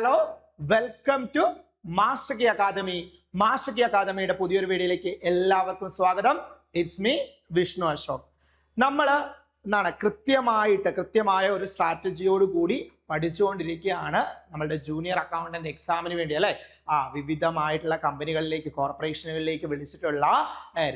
Hello welcome to മാസ്റ്റക്കി academy മാസ്റ്റക്കി അക്കാദമിയുടെ പുതിയൊരു വീഡിയോയിലേക്ക് എല്ലാവർക്കും സ്വാഗതം. ഇറ്റ്സ് മീ വിഷ്ണു അശോക് നമ്മൾ എന്താണ് കൃത്യമായിട്ട് കൃത്യമായ ഒരു സ്ട്രാറ്റജിയോട് കൂടി പഠിച്ചുകൊണ്ടിരിക്കുകയാണ് നമ്മളുടെ ജൂനിയർ അക്കൗണ്ടന്റ് എക്സാമിന് വേണ്ടി അല്ലെ? ആ വിവിധമായിട്ടുള്ള കമ്പനികളിലേക്ക് കോർപ്പറേഷനുകളിലേക്ക് വിളിച്ചിട്ടുള്ള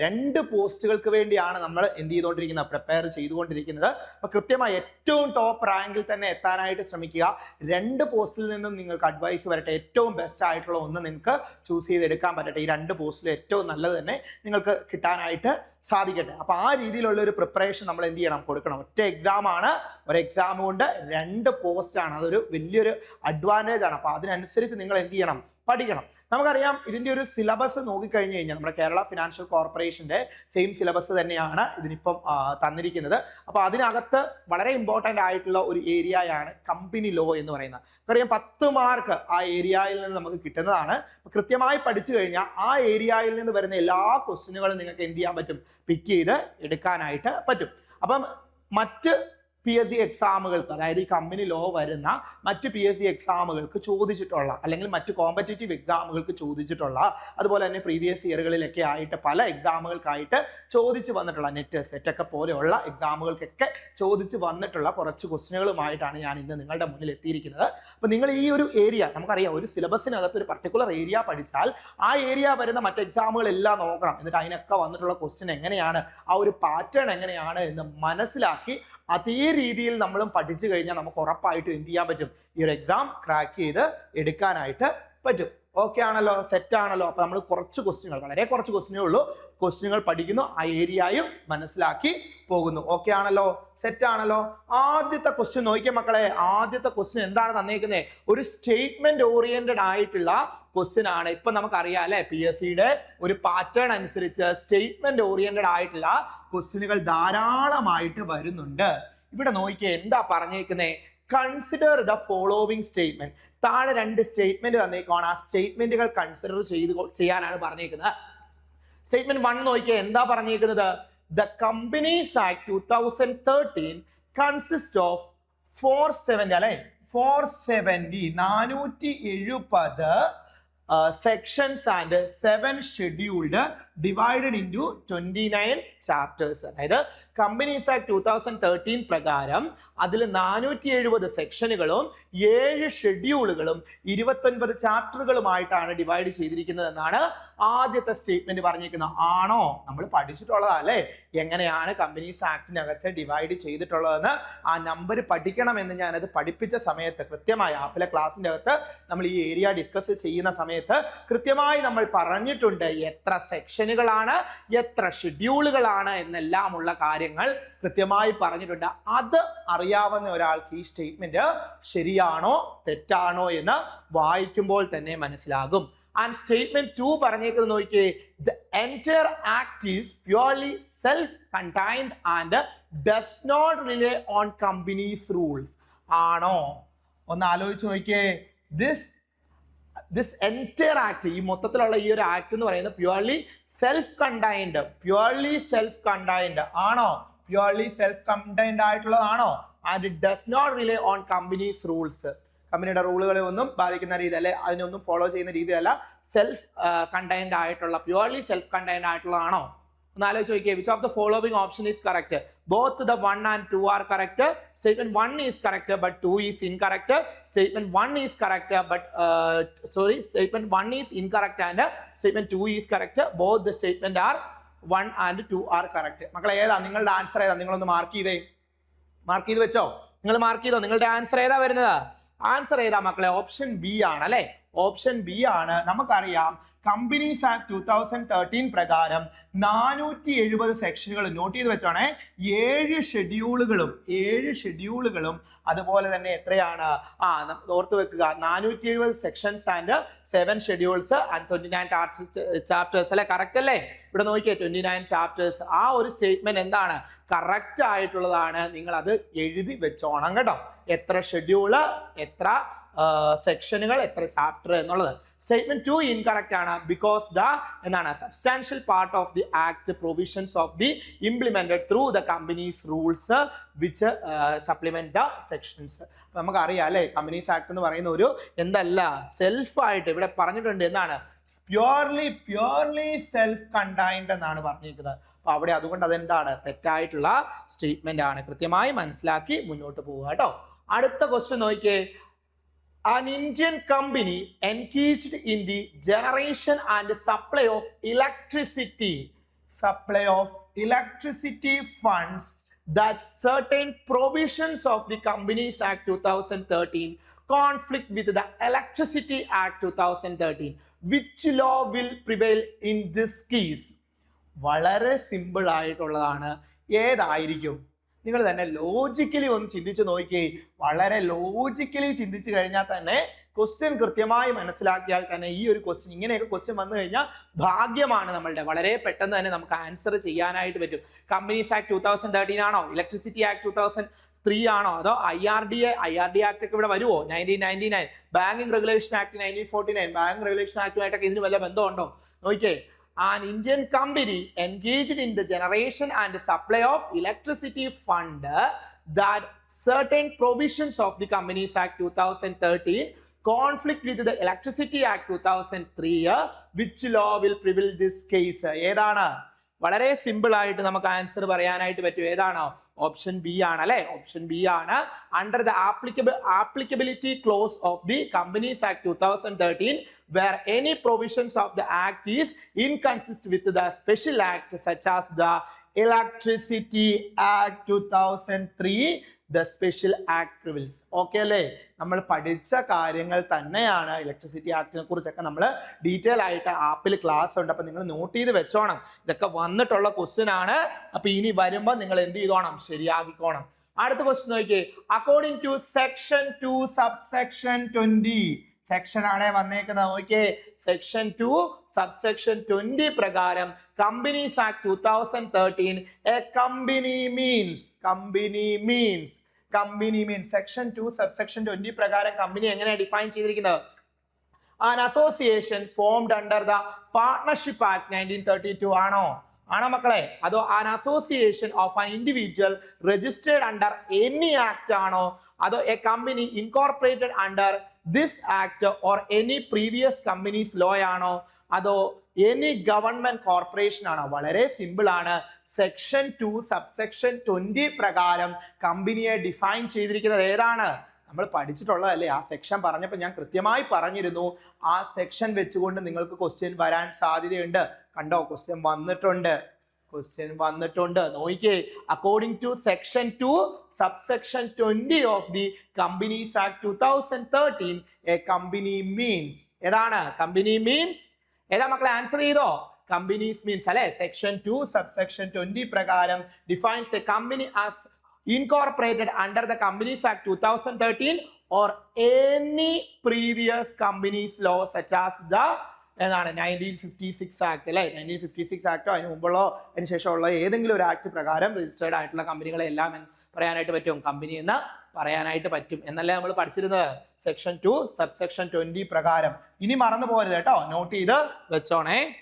രണ്ട് പോസ്റ്റുകൾക്ക് വേണ്ടിയാണ് നമ്മൾ എന്ത് ചെയ്തുകൊണ്ടിരിക്കുന്നത് പ്രിപ്പയർ ചെയ്തുകൊണ്ടിരിക്കുന്നത്. അപ്പൊ കൃത്യമായി ഏറ്റവും ടോപ്പ് റാങ്കിൽ തന്നെ എത്താനായിട്ട് ശ്രമിക്കുക. രണ്ട് പോസ്റ്റിൽ നിന്നും നിങ്ങൾക്ക് അഡ്വൈസ് വരട്ടെ. ഏറ്റവും ബെസ്റ്റ് ആയിട്ടുള്ള ഒന്ന് നിങ്ങൾക്ക് ചൂസ് ചെയ്തെടുക്കാൻ പറ്റട്ടെ. ഈ രണ്ട് പോസ്റ്റിൽ ഏറ്റവും നല്ലത് തന്നെ നിങ്ങൾക്ക് കിട്ടാനായിട്ട് സാധിക്കട്ടെ. അപ്പൊ ആ രീതിയിലുള്ള ഒരു പ്രിപ്പറേഷൻ നമ്മൾ എന്ത് ചെയ്യണം? കൊടുക്കണം. ഒറ്റ എക്സാം ആണ്. ഒരു എക്സാം കൊണ്ട് രണ്ട് പോസ്റ്റ് ആണ്. അതൊരു വലിയൊരു അഡ്വാന്റേജ് ആണ്. അപ്പൊ അതിനനുസരിച്ച് നിങ്ങൾ എന്ത് ചെയ്യണം? പഠിക്കണം. നമുക്കറിയാം ഇതിന്റെ ഒരു സിലബസ് നോക്കിക്കഴിഞ്ഞു കഴിഞ്ഞാൽ നമ്മുടെ കേരള ഫിനാൻഷ്യൽ കോർപ്പറേഷന്റെ സെയിം സിലബസ് തന്നെയാണ് ഇതിനിപ്പം തന്നിരിക്കുന്നത്. അപ്പോൾ അതിനകത്ത് വളരെ ഇമ്പോർട്ടന്റ് ആയിട്ടുള്ള ഒരു ഏരിയയാണ് കമ്പനി ലോ എന്ന് പറയുന്നത്. നമുക്കറിയാം പത്ത് മാർക്ക് ആ ഏരിയയിൽ നിന്ന് നമുക്ക് കിട്ടുന്നതാണ്. കൃത്യമായി പഠിച്ചു കഴിഞ്ഞാൽ ആ ഏരിയയിൽ നിന്ന് വരുന്ന എല്ലാ ക്വസ്റ്റിനുകളും നിങ്ങൾക്ക് എന്ത് ചെയ്യാൻ പറ്റും? പിക്ക് ചെയ്ത് എടുക്കാനായിട്ട് പറ്റും. അപ്പം മറ്റ് പി എസ് സി എക്സാമുകൾക്ക് അതായത് ഈ കമ്പനി ലോ വരുന്ന മറ്റ് പി എസ് സി എക്സാമുകൾക്ക് ചോദിച്ചിട്ടുള്ള അല്ലെങ്കിൽ മറ്റ് കോമ്പറ്റേറ്റീവ് എക്സാമുകൾക്ക് ചോദിച്ചിട്ടുള്ള അതുപോലെ തന്നെ പ്രീവിയസ് ഇയറുകളിലൊക്കെ ആയിട്ട് പല എക്സാമുകൾക്കായിട്ട് ചോദിച്ചു വന്നിട്ടുള്ള നെറ്റ് സെറ്റൊക്കെ പോലെയുള്ള എക്സാമുകൾക്കൊക്കെ ചോദിച്ചു വന്നിട്ടുള്ള കുറച്ച് ക്വസ്റ്റ്യനുകളുമായിട്ടാണ് ഞാൻ ഇന്ന് നിങ്ങളുടെ മുന്നിൽ എത്തിയിരിക്കുന്നത്. അപ്പോൾ നിങ്ങൾ ഈ ഒരു ഏരിയ നമുക്കറിയാം ഒരു സിലബസിനകത്ത് ഒരു പർട്ടിക്കുലർ ഏരിയ പഠിച്ചാൽ ആ ഏരിയ വരുന്ന മറ്റ് എക്സാമുകളെല്ലാം നോക്കണം. എന്നിട്ട് അതിനൊക്കെ വന്നിട്ടുള്ള ക്വസ്റ്റ്യൻ എങ്ങനെയാണ് ആ ഒരു പാറ്റേൺ എങ്ങനെയാണ് എന്ന് മനസ്സിലാക്കി അതേ രീതിയിൽ നമ്മളും പഠിച്ചു കഴിഞ്ഞാൽ നമുക്ക് ഉറപ്പായിട്ടും എന്ത് ചെയ്യാൻ പറ്റും? ഈ ഒരു എക്സാം ക്രാക്ക് ചെയ്ത് എടുക്കാനായിട്ട് പറ്റും. ഓക്കെ ആണല്ലോ സെറ്റ് ആണല്ലോ. അപ്പൊ നമ്മൾ കുറച്ച് ക്വസ്റ്റ്യനുകൾ വളരെ കുറച്ച് ക്വസ്റ്റ്യനേ ഉള്ളൂ. ക്വസ്റ്റ്യനുകൾ പഠിക്കുന്നു ആ ഏരിയയും മനസ്സിലാക്കി പോകുന്നു. ഓക്കെ ആണല്ലോ സെറ്റ് ആണല്ലോ. ആദ്യത്തെ ക്വസ്റ്റ്യൻ നോക്കിയ മക്കളെ. ആദ്യത്തെ ക്വസ്റ്റ്യൻ എന്താണ് തന്നേക്കുന്നത് ഒരു സ്റ്റേറ്റ്മെന്റ് ഓറിയന്റഡ് ആയിട്ടുള്ള ക്വസ്റ്റ്യൻ ആണ്. ഇപ്പൊ നമുക്കറിയാം അല്ലെ? പി എസ് സിയുടെ ഒരു പാറ്റേൺ അനുസരിച്ച് സ്റ്റേറ്റ്മെന്റ് ഓറിയന്റഡ് ആയിട്ടുള്ള ക്വസ്റ്റ്യനുകൾ ധാരാളമായിട്ട് വരുന്നുണ്ട്. ഇവിടെ നോക്കിയേ എന്താ പറഞ്ഞേക്കുന്നേ? കൺസിഡർ ദ ഫോളോവിങ് സ്റ്റേറ്റ്മെന്റ് താഴെ രണ്ട് സ്റ്റേറ്റ്മെന്റ് തന്നേക്കുവാണ് ആ സ്റ്റേറ്റ്മെന്റുകൾ കൺസിഡർ ചെയ്ത് ചെയ്യാനാണ് പറഞ്ഞേക്കുന്നത്. സ്റ്റേറ്റ്മെന്റ് വൺ നോക്കിയാൽ എന്താ പറഞ്ഞേക്കുന്നത്? The companies act two thousand thirteen consist of four seventy അല്ലെ? ഫോർ സെവന്റി നാനൂറ്റി എഴുപത് sections and seven scheduled divided into twenty nine chapters അതായത് companies act two thousand thirteen പ്രകാരം അതിൽ നാനൂറ്റി എഴുപത് സെക്ഷനുകളും ഏഴ് ഷെഡ്യൂളുകളും ഇരുപത്തൊൻപത് ചാപ്റ്ററുകളുമായിട്ടാണ് ഡിവൈഡ് ചെയ്തിരിക്കുന്നത് എന്നാണ് ആദ്യത്തെ സ്റ്റേറ്റ്മെന്റ് പറഞ്ഞിരിക്കുന്നത്. ആണോ? നമ്മൾ പഠിച്ചിട്ടുള്ളതാ അല്ലേ? എങ്ങനെയാണ് കമ്പനീസ് ആക്ടിനകത്ത് ഡിവൈഡ് ചെയ്തിട്ടുള്ളതെന്ന് ആ നമ്പർ പഠിക്കണമെന്ന് ഞാനത് പഠിപ്പിച്ച സമയത്ത് കൃത്യമായി ആപ്പിലെ ക്ലാസ്സിന്റെ അകത്ത് നമ്മൾ ഈ ഏരിയ ഡിസ്കസ് ചെയ്യുന്ന സമയത്ത് കൃത്യമായി നമ്മൾ പറഞ്ഞിട്ടുണ്ട് എത്ര സെക്ഷനുകളാണ് എത്ര ഷെഡ്യൂളുകളാണ് എന്നെല്ലാമുള്ള കാര്യങ്ങൾ കൃത്യമായി പറഞ്ഞിട്ടുണ്ട്. അത് അറിയാവുന്ന ഒരാൾക്ക് ഈ സ്റ്റേറ്റ്മെന്റ് ശരിയാണോ തെറ്റാണോ എന്ന് വായിക്കുമ്പോൾ തന്നെ മനസ്സിലാകും. ആൻഡ് സ്റ്റേറ്റ്മെന്റ് ടു പറഞ്ഞേക്കുന്നത് നോക്കിയേ the entire act is purely self contained and does not rely on companies rules ആണോ? ഒന്ന് ആലോചിച്ച് നോക്കിയേ ദിസ് ദിസ് എന്റയർ ആക്ട് ഈ മൊത്തത്തിലുള്ള ഈ ഒരു ആക്ട് എന്ന് പറയുന്നത് purely self contained purely self contained ആണോ? Purely self contained ആയിട്ടുള്ളതാണോ and it does not rely on companies rules കമ്പനിയുടെ റൂളുകളെ ഒന്നും ബാധിക്കുന്ന രീതി അല്ലെ അതിനൊന്നും ഫോളോ ചെയ്യുന്ന രീതിയല്ല സെൽഫ് കണ്ടൈൻഡ് ആയിട്ടുള്ള പ്യുവർലി സെൽഫ് കണ്ടൈൻഡ് ആയിട്ടുള്ളതാണോ ഒന്ന് ആലോചിച്ച് നോക്കിയേ. Which of the following option is correct both the one and two are correct statement one is correct but two is incorrect statement one is correct but sorry statement one is incorrect and statement two is correct both the statement are one and two are correct മക്കളെ ഏതാ? നിങ്ങളുടെ answer ഏതാ? നിങ്ങളൊന്ന് mark ചെയ്തേ. Mark ചെയ്ത് വെച്ചോ. നിങ്ങൾ mark ചെയ്തോ? നിങ്ങളുടെ ആൻസർ ഏതാ വരുന്നത്? ആൻസർ ഏതാ മക്കളെ ഓപ്ഷൻ ബി ആണ് അല്ലെ? ഓപ്ഷൻ ബി ആണ്. നമുക്കറിയാം companies act two thousand thirteen പ്രകാരം നാനൂറ്റി എഴുപത് സെക്ഷനുകൾ നോട്ട് ചെയ്ത് വെച്ചോണേ. ഏഴ് ഷെഡ്യൂളുകളും ഏഴ് ഷെഡ്യൂളുകളും അതുപോലെ തന്നെ എത്രയാണ്? ആ ഓർത്ത് വെക്കുക. നാനൂറ്റി എഴുപത് sections and seven schedules and twenty nine chapters അല്ലെ? കറക്റ്റ് അല്ലേ? ഇവിടെ നോക്കിയേ ട്വന്റി നയൻ ചാപ്റ്റേഴ്സ് ആ ഒരു സ്റ്റേറ്റ്മെന്റ് എന്താണ്? കറക്റ്റ് ആയിട്ടുള്ളതാണ്. നിങ്ങൾ അത് എഴുതി വെച്ചോണം കേട്ടോ. എത്ര ഷെഡ്യൂൾ എത്ര സെക്ഷനുകൾ എത്ര ചാപ്റ്റർ എന്നുള്ളത്. സ്റ്റേറ്റ്മെന്റ് ടു ഇൻകറക്റ്റ് ആണ്. ബിക്കോസ് ദ എന്താണ്? Substantial part of the act provisions of the implemented through the companies rules which supplement the sections നമുക്കറിയാം അല്ലേ? കമ്പനീസ് ആക്ട് എന്ന് പറയുന്ന ഒരു എന്തല്ല സെൽഫ് ആയിട്ട് ഇവിടെ പറഞ്ഞിട്ടുണ്ട്. എന്താണ്? പ്യുവർലി പ്യുവർലി സെൽഫ് കണ്ടൈൻഡ് എന്നാണ് പറഞ്ഞിരിക്കുന്നത്. അപ്പൊ അവിടെ അതുകൊണ്ട് അതെന്താണ്? തെറ്റായിട്ടുള്ള സ്റ്റേറ്റ്മെന്റ് ആണ്. കൃത്യമായി മനസ്സിലാക്കി മുന്നോട്ട് പോവുക കേട്ടോ. അടുത്ത ക്വസ്റ്റ്യൻ നോക്കിയേ an Indian company engaged in the generation and supply of electricity, supply of electricity funds that certain provisions of the Companies Act 2013 conflict with the Electricity Act 2013. Which law will prevail in this case? വളരെ simple ആയിട്ടുള്ളതാണ് ഏതായിരിക്കും നിങ്ങൾ തന്നെ logically ഒന്ന് ചിന്തിച്ച് നോക്കിയേ വളരെ logically ചിന്തിച്ചു കഴിഞ്ഞാൽ തന്നെ ക്വസ്റ്റ്യൻ കൃത്യമായി മനസ്സിലാക്കിയാൽ തന്നെ ഈ ഒരു ക്വസ്റ്റ്യൻ ഇങ്ങനെയൊക്കെ ക്വസ്റ്റ്യൻ വന്നു കഴിഞ്ഞാൽ ഭാഗ്യമാണ് നമ്മളുടെ. വളരെ പെട്ടെന്ന് തന്നെ നമുക്ക് ആൻസർ ചെയ്യാനായിട്ട് പറ്റും. Companies act two thousand thirteen ആണോ? Electricity act two thousand three ആണോ? അതോ I R D A I R D act ഒക്കെ ഇവിടെ വരുമോ nineteen ninety nine banking regulation act nineteen forty nine bank regulation ആക്ടുമായിട്ടൊക്കെ ഇതിന് വല്ല ബന്ധമുണ്ടോ? നോക്കിയേ. an Indian company engaged in the generation and supply of electricity fund that certain provisions of the Companies Act 2013 conflict with the Electricity Act 2003 which law will prevail this case ഏതാണ് വളരെ simple ആയിട്ട് നമുക്ക് answer പറയാനായിട്ട് പറ്റും. ഏതാണോ? Option B ആണ് അല്ലെ? Option B ആണ്. Under the applicable applicability clause of the companies act two thousand thirteen where any provisions of the act is inconsistent with the special act such as the electricity act two thousand 2003 the special act prevails okay അല്ലേ? നമ്മൾ പഠിച്ച കാര്യങ്ങൾ തന്നെയാണ് electricity ആക്ടിനെ കുറിച്ചൊക്കെ നമ്മൾ detail ആയിട്ട് ആപ്പിൽ class ഉണ്ട്. അപ്പൊ നിങ്ങൾ നോട്ട് ചെയ്ത് വെച്ചോണം. ഇതൊക്കെ വന്നിട്ടുള്ള ക്വസ്റ്റ്യൻ ആണ്. അപ്പൊ ഇനി വരുമ്പോൾ നിങ്ങൾ എന്ത് ചെയ്തോണം? ശരിയാക്കിക്കോണം. അടുത്ത ക്വസ്റ്റ്യൻ നോക്കിയേ. According to section two subsection twenty section ആണ് വന്നേക്കുന്നത്. Okay section two subsection twenty പ്രകാരം companies act two thousand thirteen a company means company means company means section two subsection twenty പ്രകാരം കമ്പനി എങ്ങനെയാണ് ഡിഫൈൻ ചെയ്തിരിക്കുന്നത്? An association formed under the partnership act nineteen thirty two ആണോ? ആണോ മക്കളെ? അതോ an association of an individual registered under any act ആണോ? അതോ a company incorporated under this act or any previous companies law ആണോ? അതോ any government corporation ആണോ? വളരെ സിമ്പിൾ ആണ്. സെക്ഷൻ ടു സബ്സെക്ഷൻ ട്വന്റി പ്രകാരം കമ്പനിയെ ഡിഫൈൻ ചെയ്തിരിക്കുന്നത് ഏതാണ്? നമ്മൾ പഠിച്ചിട്ടുള്ളതല്ലേ? ആ സെക്ഷൻ പറഞ്ഞപ്പോൾ ഞാൻ കൃത്യമായി പറഞ്ഞിരുന്നു. ആ സെക്ഷൻ വെച്ചുകൊണ്ട് നിങ്ങൾക്ക് ക്വസ്റ്റ്യൻ വരാൻ സാധ്യതയുണ്ട്. കണ്ടോ? ക്വസ്റ്റ്യൻ വന്നിട്ടുണ്ട്. ക്വസ്റ്റ്യൻ വന്നിട്ടുണ്ട്. നോക്കിയേ. According to section two subsection twenty of the companies act two thousand thirteen a company means ഏതാണ്? കമ്പനി മീൻസ് ഏതാ മക്കളെ? ആൻസർ ചെയ്തോ? കമ്പനീസ് മീൻസ് അല്ലെ? സെക്ഷൻ ടു സബ്സെക്ഷൻ ട്വന്റി പ്രകാരം defines a company as incorporated under the Companies Act 2013 or any previous companies law such as the എന്നാണ് nineteen fifty six act അല്ലേ? Nineteen fifty six ആക്ടോ അതിന് മുമ്പുള്ളോ അതിന് ശേഷമുള്ള ഏതെങ്കിലും ഒരു ആക്ട് പ്രകാരം രജിസ്റ്റേർഡ് ആയിട്ടുള്ള കമ്പനികളെ എല്ലാം എന്ന് പറയാനായിട്ട് പറ്റും? കമ്പനി എന്ന് പറയാനായിട്ട് പറ്റും. എന്നല്ലേ നമ്മൾ പഠിച്ചിരുന്നത്? Section two sub section twenty പ്രകാരം. ഇനി മറന്നു പോകരുത് കേട്ടോ. നോട്ട് ചെയ്ത് വെച്ചോണേ.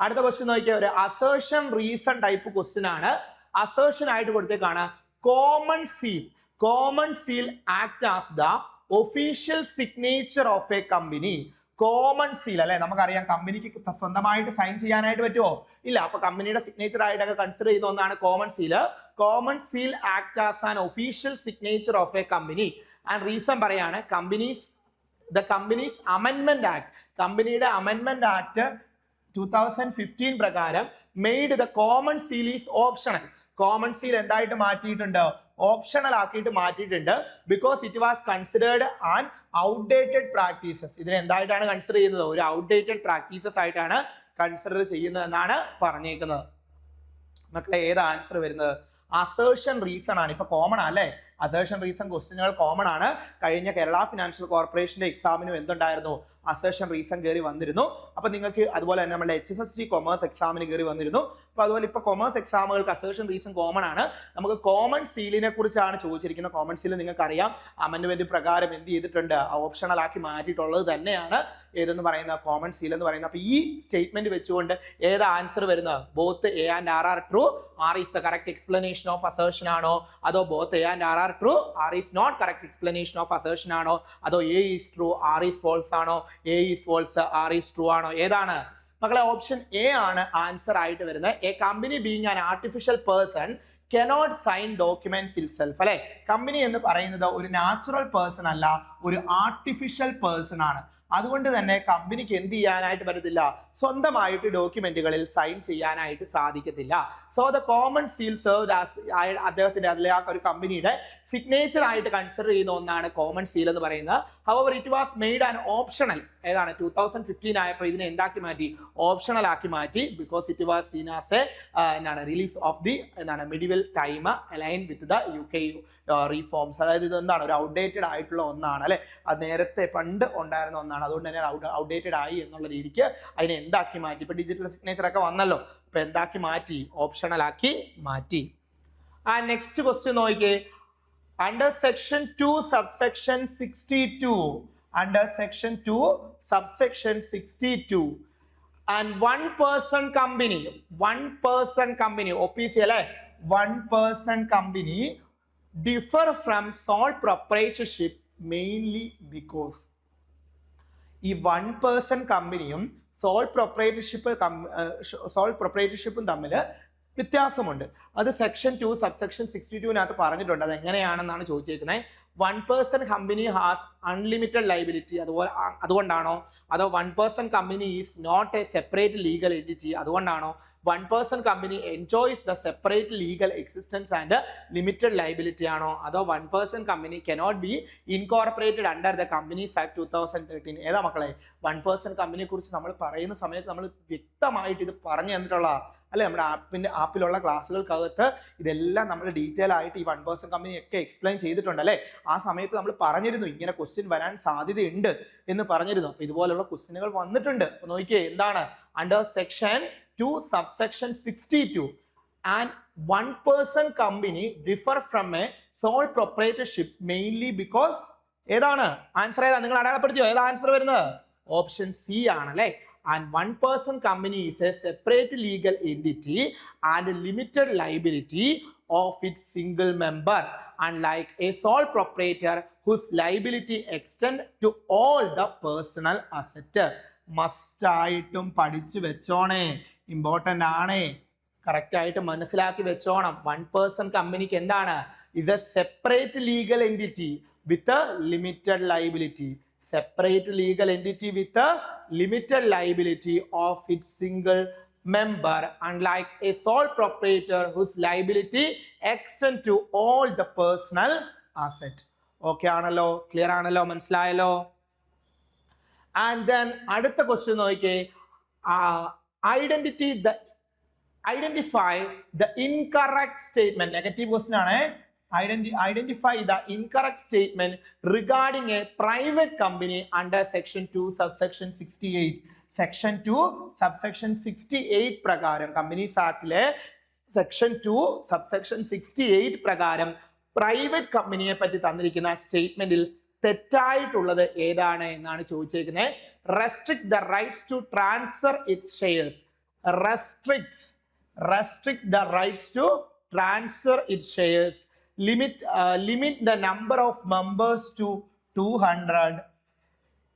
അടുത്ത ക്വസ്റ്റ്യൻ നോക്കിയ. ഒരു അസേഷൻ റീസൺ ടൈപ്പ് ക്വസ്റ്റ്യൻ ആണ്. അസേർഷൻ ആയിട്ട് കൊടുത്തേക്കാണ് common seal common seal act as the official signature of a company common seal അല്ലെ? നമുക്കറിയാം കമ്പനിക്ക് സ്വന്തമായിട്ട് സൈൻ ചെയ്യാനായിട്ട് പറ്റുമോ ഇല്ല. അപ്പൊ കമ്പനിയുടെ സിഗ്നേച്ചർ ആയിട്ടൊക്കെ കൺസിഡർ ചെയ്യുന്ന ഒന്നാണ് common seal common seal act as an official signature of a company and reason പറയാണ് കമ്പനീസ് ദ കമ്പനീസ് അമെൻമെന്റ് ആക്ട് കമ്പനിയുടെ അമെൻമെന്റ് ആക്ട് ടൂ തൗസൻഡ് ഫിഫ്റ്റീൻ പ്രകാരം made the common seal is optional common seal എന്തായിട്ട് മാറ്റിയിട്ടുണ്ട്? Optional ആക്കിയിട്ട് മാറ്റിയിട്ടുണ്ട്. Because it was considered an outdated practices ഇതിനെ എന്തായിട്ടാണ് കൺസിഡർ ചെയ്യുന്നത്? ഒരു ഔട്ട്ഡേറ്റഡ് പ്രാക്ടീസസ് ആയിട്ടാണ് കൺസിഡർ ചെയ്യുന്നത് എന്നാണ് പറഞ്ഞേക്കുന്നത്. മക്കളെ ഏത് ആൻസർ വരുന്നത്? അസേർഷൻ റീസൺ ആണ്. ഇപ്പൊ കോമൺ അല്ലേ? അസേർഷൻ റീസൺ ക്വസ്റ്റ്യനുകൾ കോമൺ ആണ്. കഴിഞ്ഞ കേരള ഫിനാൻഷ്യൽ കോർപ്പറേഷന്റെ എക്സാമിനും എന്തുണ്ടായിരുന്നു? അസേഷൻ റീസൺ കയറി വന്നിരുന്നു. അപ്പൊ നിങ്ങൾക്ക് അതുപോലെ തന്നെ നമ്മുടെ H S S T commerce എക്സാമിന് കയറി വന്നിരുന്നു. അപ്പൊ അതുപോലെ ഇപ്പൊ കൊമേഴ്സ് എക്സാമുകൾക്ക് അസേഷൻ റീസൺ കോമൺ ആണ്. നമുക്ക് കോമൺ സീലിനെ കുറിച്ചാണ് ചോദിച്ചിരിക്കുന്നത്. കോമൺ സീൽ നിങ്ങൾക്ക് അറിയാം അമെന്റ്മെന്റ് പ്രകാരം എന്ത് ചെയ്തിട്ടുണ്ട്? ഓപ്ഷണൽ ആക്കി മാറ്റിയിട്ടുള്ളത് തന്നെയാണ് ഏതെന്ന് പറയുന്ന കോമൺ സീൽ എന്ന് പറയുന്നത്. അപ്പൊ ഈ സ്റ്റേറ്റ്മെന്റ് വെച്ചുകൊണ്ട് ഏത് ആൻസർ വരുന്നത്? Both A and R are true R is the correct explanation of assertion ആണോ? അതോ both A and R are are true R is not correct explanation of assertion ആണോ? അതോ A is true R is false ആണോ? A is false R is true ആണോ? ഏതാണ്? മക്കളെ option A ആണ് answer ആയിട്ട് വരുന്നത്. A company being an artificial person cannot sign documents itself അല്ലെ? കമ്പനി എന്ന് പറയുന്നത് ഒരു നാച്ചുറൽ പേഴ്സൺ അല്ല ഒരു ആർട്ടിഫിഷ്യൽ പേഴ്സൺ ആണ്. അതുകൊണ്ട് തന്നെ കമ്പനിക്ക് എന്ത് ചെയ്യാനായിട്ട് പറ്റത്തില്ല? സ്വന്തമായിട്ട് ഡോക്യുമെന്റുകളിൽ സൈൻ ചെയ്യാനായിട്ട് സാധിക്കത്തില്ല. So the common seal serve അദ്ദേഹത്തിന്റെ അതിലെ ആ ഒരു കമ്പനിയുടെ സിഗ്നേച്ചർ ആയിട്ട് കൺസിഡർ ചെയ്യുന്ന ഒന്നാണ് കോമൺ സീൽ എന്ന് പറയുന്നത്. However it was made an optional ഏതാണ്? ടൂ തൗസൻഡ് ഫിഫ്റ്റീൻ ആയപ്പോൾ ഇതിനെ എന്താക്കി മാറ്റി? ഓപ്ഷണൽ ആക്കി മാറ്റി. Because it was seen as a എന്താണ് റിലീസ് ഓഫ് ദി എന്താണ് medieval time align with the U K reforms അതായത് ഇത് എന്താണ് ഒരു ഔട്ട്ഡേറ്റഡ് ആയിട്ടുള്ള ഒന്നാണ് അല്ലെ? അത് നേരത്തെ പണ്ട് ഉണ്ടായിരുന്ന ഒന്നാണ്. അതുകൊണ്ട് തന്നെ ഔട്ട്ഡേറ്റഡ് ആയി എന്നുള്ള രീതിക്ക് അതിനെ എന്താക്കി മാറ്റി? ഇപ്പൊ ഡിജിറ്റൽ സിഗ്നേച്ചർ ഒക്കെ വന്നല്ലോ. അപ്പൊ എന്താക്കി മാറ്റി? ഓപ്ഷണൽ ആക്കി മാറ്റി. ആ നെക്സ്റ്റ് ക്വസ്റ്റ്യൻ നോക്കിയേ under section two subsection sixty two under section two subsection sixty two and one person company one person company O P C അല്ലെ? One person company differ from sole proprietorship mainly because ഈ one person കമ്പനിയും sole proprietorship sole പ്രൊപ്പറേറ്റർഷിപ്പും തമ്മിൽ വ്യത്യാസമുണ്ട്. അത് section two subsection sixty ടുവിനകത്ത് പറഞ്ഞിട്ടുണ്ട്. അത് എങ്ങനെയാണെന്നാണ് ചോദിച്ചേക്കുന്നത് one person company has unlimited liability അതുപോലെ അതുകൊണ്ടാണോ? അതോ one person company is not a separate legal entity അതുകൊണ്ടാണോ? One person company enjoys the separate legal existence and limited liability ആണോ? അതോ one person company cannot be incorporated under the companies act two thousand thirteen ഏതാ മക്കളെ? One person കമ്പനിയെ കുറിച്ച് നമ്മൾ പറയുന്ന സമയത്ത് നമ്മൾ വ്യക്തമായിട്ട് ഇത് പറഞ്ഞു തന്നിട്ടുള്ള അല്ലെ? നമ്മുടെ ആപ്പിന്റെ ആപ്പിലുള്ള ക്ലാസ്സുകൾക്കകത്ത് ഇതെല്ലാം നമ്മൾ ഡീറ്റെയിൽ ആയിട്ട് ഈ വൺ പേഴ്സൺ കമ്പനി ഒക്കെ എക്സ്പ്ലെയിൻ ചെയ്തിട്ടുണ്ട് അല്ലെ? ആ സമയത്ത് നമ്മൾ പറഞ്ഞിരുന്നു ഇങ്ങനെ ക്വസ്റ്റ്യൻ വരാൻ സാധ്യതയുണ്ട് എന്ന് പറഞ്ഞിരുന്നു. അപ്പൊ ഇതുപോലുള്ള ക്വസ്റ്റ്യനുകൾ വന്നിട്ടുണ്ട്. അപ്പൊ നോക്കിയേ എന്താണ്? Under section two subsection sixty two and one person company differ from a sole proprietorship mainly because ഏതാണ്? ആൻസർ ഏതാ നിങ്ങൾ അടയാളപ്പെടുത്തിയോ? ഏതാ ആൻസർ വരുന്നത്? ഓപ്ഷൻ സി ആണ് അല്ലെ? And one person company is a separate legal entity and limited liability of its single member, unlike a sole proprietor whose liability extend to all the personal asset. Must ആയിട്ടും പഠിച്ചു വെച്ചോണേ. Important ആണേ. Correct ആയിട്ട് മനസ്സിലാക്കി വെച്ചോണം. One person കമ്പനിക്ക് എന്താണ്? Is a separate legal entity with limited liability separate legal entity with limited liability of it single member unlike a sole proprietor whose liability extend to all the personal asset. Okay ആണല്ലോ? Clear ആണല്ലോ? മനസ്സിലായല്ലോ? And then അടുത്ത question നോക്കിയേ identity the identify the incorrect statement negative question ആണ്. Identi identify the incorrect statement regarding a private company under section two subsection sixty eight section two subsection sixty eight പ്രകാരം companies ആക്ടിലെ section two subsection sixty eight പ്രകാരം private കമ്പനിയെ പറ്റി തന്നിരിക്കുന്ന സ്റ്റേറ്റ്മെന്റിൽ തെറ്റായിട്ടുള്ളത് ഏതാണ് എന്നാണ് ചോദിച്ചേക്കുന്നത് restrict the rights to transfer its shares restrict restrict the rights to transfer its shares limit limit the number of members to to 200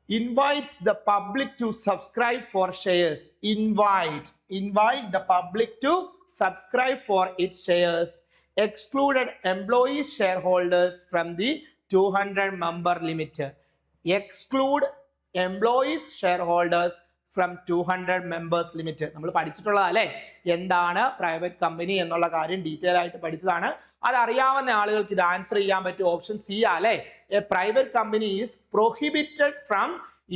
invites the public to subscribe for shares. Invite. Invite the public to subscribe for its shares. Excluded employees shareholders from the 200 member limit. Exclude employees shareholders from two hundred members limit നമ്മൾ പഠിച്ചിട്ടുള്ളത് അല്ലേ? എന്താണ് private company എന്നുള്ള കാര്യം detail ആയിട്ട് പഠിച്ചതാണ്. അത് അറിയാവുന്ന ആളുകൾക്ക് ഇത് ആൻസർ ചെയ്യാൻ പറ്റും ഓപ്ഷൻ സി അല്ലേ? A private company is prohibited from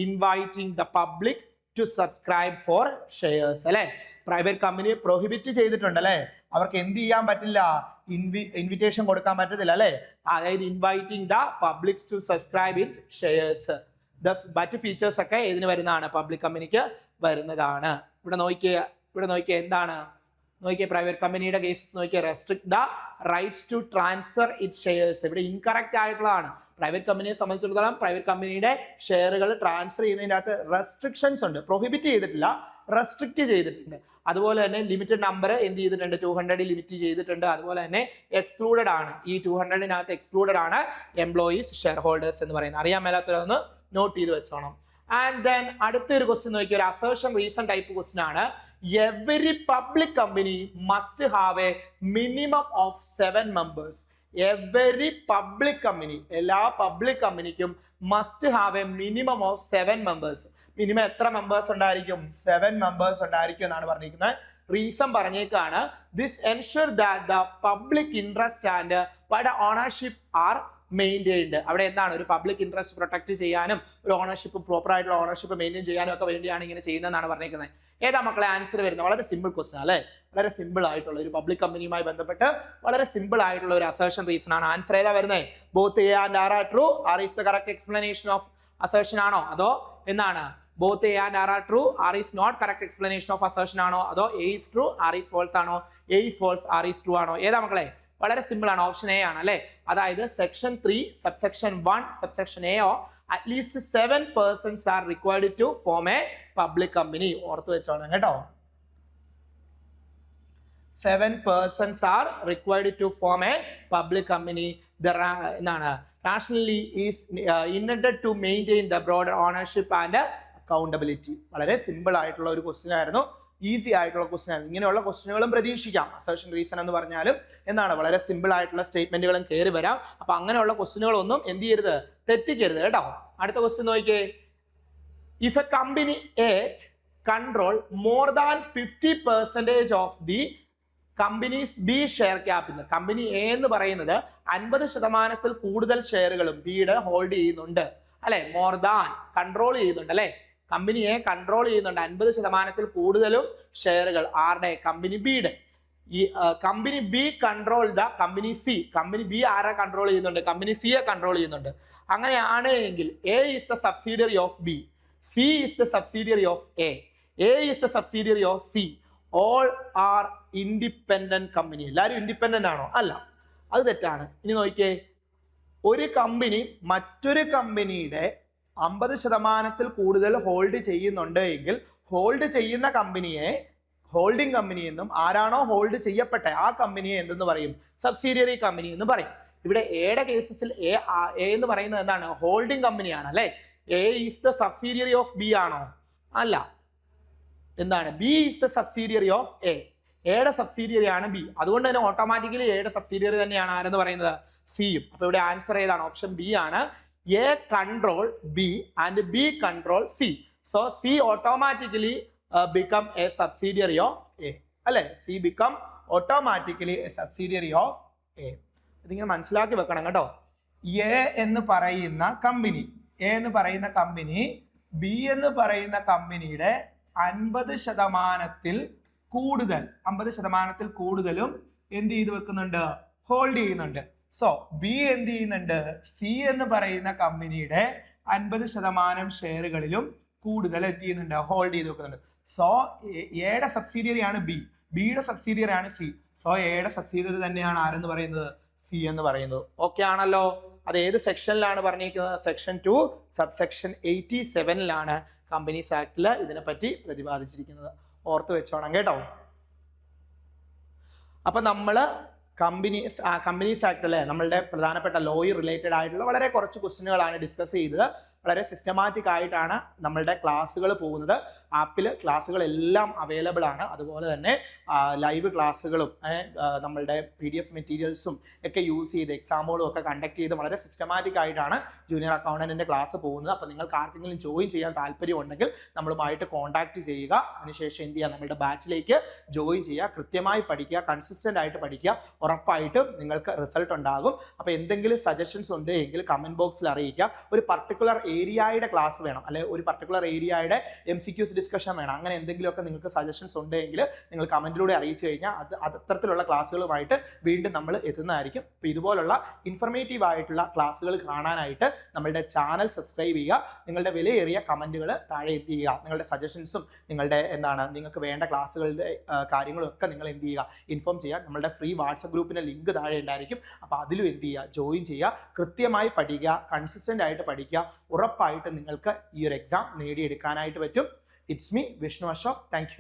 inviting the public to subscribe for shares അല്ലെ? പ്രൈവറ്റ് കമ്പനി പ്രൊഹിബിറ്റ് ചെയ്തിട്ടുണ്ട് അല്ലെ? അവർക്ക് എന്ത് ചെയ്യാൻ പറ്റില്ല? ഇൻവി ഇൻവിറ്റേഷൻ കൊടുക്കാൻ പറ്റത്തില്ല അല്ലെ? അതായത് inviting the public to subscribe in shares the മറ്റ് ഫീച്ചേഴ്സ് ഒക്കെ ഇതിന് വരുന്നതാണ് പബ്ലിക് കമ്പനിക്ക് വരുന്നതാണ്. ഇവിടെ നോക്കിയ ഇവിടെ നോക്കിയ എന്താണ്? നോക്കിയ പ്രൈവറ്റ് കമ്പനിയുടെ cases Nokia restrict the rights to transfer it shares ഇവിടെ ഇൻകറക്റ്റ് ആയിട്ടുള്ളതാണ്. പ്രൈവറ്റ് കമ്പനിയെ സംബന്ധിച്ചിടത്തോളം പ്രൈവറ്റ് കമ്പനിയുടെ ഷെയറുകൾ ട്രാൻസ്ഫർ ചെയ്യുന്നതിന്റെ അകത്ത് റെസ്ട്രിക്ഷൻസ് ഉണ്ട്. പ്രൊഹിബിറ്റ് ചെയ്തിട്ടില്ല റെസ്ട്രിക്ട് ചെയ്തിട്ടുണ്ട്. അതുപോലെ തന്നെ ലിമിറ്റഡ് നമ്പർ എന്ത് ചെയ്തിട്ടുണ്ട്? ടു ഹൺഡ്രഡ് ലിമിറ്റ് ചെയ്തിട്ടുണ്ട്. അതുപോലെ തന്നെ എക്സ്ക്ലൂഡഡ് ആണ്. ഈ ടു ഹൺഡ്രഡിനകത്ത് എക്സ്ക്ലൂഡഡ് ആണ് എംപ്ലോയീസ് ഷെയർ ഹോൾഡേഴ്സ് എന്ന് പറയുന്നത്. അറിയാൻ മേലാത്തതൊന്ന് നോട്ട് ചെയ്ത് വെച്ചോണം. ആൻഡ് ദെൻ അടുത്തൊരു ക്വസ്റ്റ്യൻ നോക്കി ഒരു അസേഷൻ റീസൺ ടൈപ്പ് ക്വസ്റ്റ്യൻ ആണ്. Every public company must have a minimum of seven members every public company എല്ലാ പബ്ലിക് കമ്പനിക്കും must have a minimum of seven members minimum എത്ര മെമ്പേഴ്സ് ഉണ്ടായിരിക്കും? സെവൻ മെമ്പേഴ്സ് ഉണ്ടായിരിക്കും എന്നാണ് പറഞ്ഞിരിക്കുന്നത്. Reason പറഞ്ഞേക്കാണ്. This ensure that the public interest and ownership are maintained അവിടെ എന്താണ്? ഒരു പബ്ലിക് ഇൻട്രസ്റ്റ് പ്രൊട്ടക്ട് ചെയ്യാനും ഒരു ഓണർഷിപ്പ് പ്രോപ്പർ ആയിട്ടുള്ള ഓണർഷിപ്പ് മെയിന്റെയിൻ ചെയ്യാനും ഒക്കെ വേണ്ടിയാണ് ഇങ്ങനെ ചെയ്യുന്നതെന്നാണ് പറഞ്ഞേക്കുന്നത്. ഏതാ മക്കളെ ആൻസർ വരുന്നത്? വളരെ സിമ്പിൾ ക്വസ്റ്റൻ അല്ലേ? വളരെ സിമ്പിൾ ആയിട്ടുള്ള ഒരു പബ്ലിക് കമ്പനിയുമായി ബന്ധപ്പെട്ട് വളരെ സിമ്പിൾ ആയിട്ടുള്ള ഒരു അസേഷൻ റീസൺ ആണ്. ആൻസർ ഏതാ വരുന്നത് both A and R are true R is the correct explanation of assertion ആണോ? അതോ എന്താണ്? Both A and R are true R is not correct explanation of assertion ആണോ? അതോ A is true R is false ആണോ? A is false R is true ആണോ? ഏതാ മക്കളെ? വളരെ സിമ്പിൾ ആണ് ഓപ്ഷൻ എ ആണ് അല്ലെ? അതായത് section three subsection one subsection A oh at least seven persons are required to form a public company ഓർത്ത് വെച്ചോണം കേട്ടോ. Seven persons are required to form a public company എന്താണ്? Rationale is intended to maintain the broader ownership and accountability വളരെ simple ആയിട്ടുള്ള ഒരു question ആയിരുന്നു. Easy ആയിട്ടുള്ള question ആണ്. ഇങ്ങനെയുള്ള ക്വസ്റ്റനുകളും പ്രതീക്ഷിക്കാം. അസേഷൻ റീസൺ എന്ന് പറഞ്ഞാലും എന്താണ്? വളരെ സിമ്പിൾ ആയിട്ടുള്ള സ്റ്റേറ്റ്മെന്റുകളും കയറി വരാം. അപ്പൊ അങ്ങനെയുള്ള ക്വസ്റ്റനുകളൊന്നും എന്ത് ചെയ്യരുത്? തെറ്റിക്കരുത് കേട്ടോ. അടുത്ത ക്വസ്റ്റ്യൻ നോക്കിയേ. If a company A control more than fifty percentage of the company's B share capital company A എന്ന് പറയുന്നത് അൻപത് ശതമാനത്തിൽ കൂടുതൽ ഷെയറുകളും ബിയുടെ ഹോൾഡ് ചെയ്യുന്നുണ്ട്. അല്ലെ? മോർ ദാൻ കൺട്രോൾ ചെയ്യുന്നുണ്ട് അല്ലെ? കമ്പനി എ കൺട്രോൾ ചെയ്യുന്നുണ്ട്. അൻപത് ശതമാനത്തിൽ കൂടുതലും ഷെയറുകൾ ആരുടെ? കമ്പനി ബിയുടെ ഈ company B control the company C company B ആരെ കൺട്രോൾ ചെയ്യുന്നുണ്ട്? കമ്പനി സിയെ കൺട്രോൾ ചെയ്യുന്നുണ്ട്. അങ്ങനെയാണ് എങ്കിൽ A is the subsidiary of B C is the subsidiary of A A is the subsidiary of C all are independent company എല്ലാവരും independent ആണോ? അല്ല. അത് തെറ്റാണ്. ഇനി നോക്കിയേ. ഒരു കമ്പനി മറ്റൊരു കമ്പനിയുടെ അമ്പത് ശതമാനത്തിൽ കൂടുതൽ ഹോൾഡ് ചെയ്യുന്നുണ്ട് എങ്കിൽ ഹോൾഡ് ചെയ്യുന്ന കമ്പനിയെ ഹോൾഡിംഗ് കമ്പനി എന്നും ആരാണോ ഹോൾഡ് ചെയ്യപ്പെട്ട ആ കമ്പനിയെ എന്തെന്ന് പറയും? സബ്സിഡിയറി കമ്പനി എന്ന് പറയും. ഇവിടെ എയുടെ കേസസിൽ എ എ എന്ന് പറയുന്നത് എന്താണ്? ഹോൾഡിംഗ് കമ്പനിയാണ് അല്ലെ? A is the subsidiary of B ആണോ? അല്ല. എന്താണ്? B is the subsidiary of A എയുടെ സബ്സിഡിയറി ആണ് ബി അതുകൊണ്ട് തന്നെ ഓട്ടോമാറ്റിക്കലി എയുടെ സബ്സിഡിയറി തന്നെയാണ് ആരെന്ന് പറയുന്നത്? സിയും അപ്പൊ ഇവിടെ ആൻസർ ഏതാണ്? ഓപ്ഷൻ ബി ആണ്. A control B and B control C so C automatically become a subsidiary of A അല്ലെ? C become automatically a subsidiary of A ഇതിങ്ങനെ മനസ്സിലാക്കി വെക്കണം കേട്ടോ. എ എന്ന് പറയുന്ന കമ്പനി എ എന്ന് പറയുന്ന കമ്പനി ബി എന്ന് പറയുന്ന കമ്പനിയുടെ അൻപത് ശതമാനത്തിൽ കൂടുതൽ അമ്പത് ശതമാനത്തിൽ കൂടുതലും എന്ത് ചെയ്ത് വെക്കുന്നുണ്ട്? ഹോൾഡ് ചെയ്യുന്നുണ്ട്. സോ ബി എന്ത് ചെയ്യുന്നുണ്ട്? സി എന്ന് പറയുന്ന കമ്പനിയുടെ അൻപത് ശതമാനം ഷെയറുകളിലും കൂടുതൽ എന്ത് ചെയ്യുന്നുണ്ട്? ഹോൾഡ് ചെയ്ത് വെക്കുന്നുണ്ട്. സോ എയുടെ സബ്സിഡിയറി ആണ് ബി ബിയുടെ സബ്സിഡിയറി ആണ് സി സോ എയുടെ സബ്സിഡിയറി തന്നെയാണ് ആരെന്ന് പറയുന്നത്? സി എന്ന് പറയുന്നത്. ഓക്കെ ആണല്ലോ. അത് ഏത് സെക്ഷനിലാണ് പറഞ്ഞിരിക്കുന്നത്? Section two sub section eighty സെവനിലാണ് companies ആക്ടിൽ ഇതിനെപ്പറ്റി പ്രതിപാദിച്ചിരിക്കുന്നത്. ഓർത്ത് വെച്ചോണം കേട്ടോ. അപ്പൊ നമ്മൾ കമ്പനീസ് കമ്പനീസ് ആക്ട് അല്ലേ? നമ്മളുടെ പ്രധാനപ്പെട്ട ലോയി റിലേറ്റഡ് ആയിട്ടുള്ള വളരെ കുറച്ച് ക്വസ്റ്റ്യനുകളാണ് ഡിസ്കസ് ചെയ്തത്. വളരെ സിസ്റ്റമാറ്റിക് ആയിട്ടാണ് നമ്മളുടെ ക്ലാസ്സുകൾ പോകുന്നത്. ആപ്പിൽ ക്ലാസ്സുകൾ എല്ലാം അവൈലബിൾ ആണ്. അതുപോലെ തന്നെ ലൈവ് ക്ലാസ്സുകളും നമ്മളുടെ പി ഡി എഫ് മെറ്റീരിയൽസും ഒക്കെ യൂസ് ചെയ്ത് എക്സാമുകളും ഒക്കെ കണ്ടക്ട് ചെയ്ത് വളരെ സിസ്റ്റമാറ്റിക് ആയിട്ടാണ് ജൂനിയർ അക്കൗണ്ടന്റിന്റെ ക്ലാസ് പോകുന്നത്. അപ്പോൾ നിങ്ങൾക്ക് ആർക്കെങ്കിലും ജോയിൻ ചെയ്യാൻ താല്പര്യമുണ്ടെങ്കിൽ നമ്മളുമായിട്ട് കോൺടാക്ട് ചെയ്യുക. അതിനുശേഷം എന്ത് ചെയ്യുക? നമ്മളുടെ ബാച്ചിലേക്ക് ജോയിൻ ചെയ്യുക. കൃത്യമായി പഠിക്കുക. കൺസിസ്റ്റന്റ് ആയിട്ട് പഠിക്കുക. ഉറപ്പായിട്ടും നിങ്ങൾക്ക് റിസൾട്ട് ഉണ്ടാകും. അപ്പോൾ എന്തെങ്കിലും സജഷൻസ് ഉണ്ട് എങ്കിൽ കമന്റ് ബോക്സിൽ അറിയിക്കുക. ഒരു പർട്ടിക്കുലർ ഏരിയയുടെ ക്ലാസ് വേണം. അല്ലെ ഒരു പർട്ടിക്കുലർ ഏരിയയുടെ എം സി ക്യൂസ് ഡിസ്കഷൻ വേണം. അങ്ങനെ എന്തെങ്കിലുമൊക്കെ നിങ്ങൾക്ക് സജഷൻസ് ഉണ്ടെങ്കിൽ നിങ്ങൾ കമന്റിലൂടെ അറിയിച്ചു കഴിഞ്ഞാൽ അത് അത് അത്തരത്തിലുള്ള ക്ലാസ്സുകളുമായിട്ട് വീണ്ടും നമ്മൾ എത്തുന്നതായിരിക്കും. അപ്പോൾ ഇതുപോലുള്ള ഇൻഫർമേറ്റീവ് ആയിട്ടുള്ള ക്ലാസ്സുകൾ കാണാനായിട്ട് നമ്മളുടെ ചാനൽ സബ്സ്ക്രൈബ് ചെയ്യുക. നിങ്ങളുടെ വിലയേറിയ കമന്റുകൾ താഴെ എത്തി ചെയ്യുക. നിങ്ങളുടെ സജഷൻസും നിങ്ങളുടെ എന്താണ് നിങ്ങൾക്ക് വേണ്ട ക്ലാസ്സുകളുടെ കാര്യങ്ങളും ഒക്കെ നിങ്ങൾ എന്ത് ചെയ്യുക? ഇൻഫോം ചെയ്യുക. നമ്മളുടെ ഫ്രീ വാട്സപ്പ് ഗ്രൂപ്പിന്റെ ലിങ്ക് താഴെ ഉണ്ടായിരിക്കും. അപ്പോൾ അതിലും എന്ത് ചെയ്യുക? ജോയിൻ ചെയ്യുക. കൃത്യമായി പഠിക്കുക. കൺസിസ്റ്റന്റ് ആയിട്ട് പഠിക്കുക. ഉറപ്പായിട്ട് നിങ്ങൾക്ക് ഈ ഒരു എക്സാം നേടിയെടുക്കാനായിട്ട് പറ്റും. It's me Vishnu Ashok thank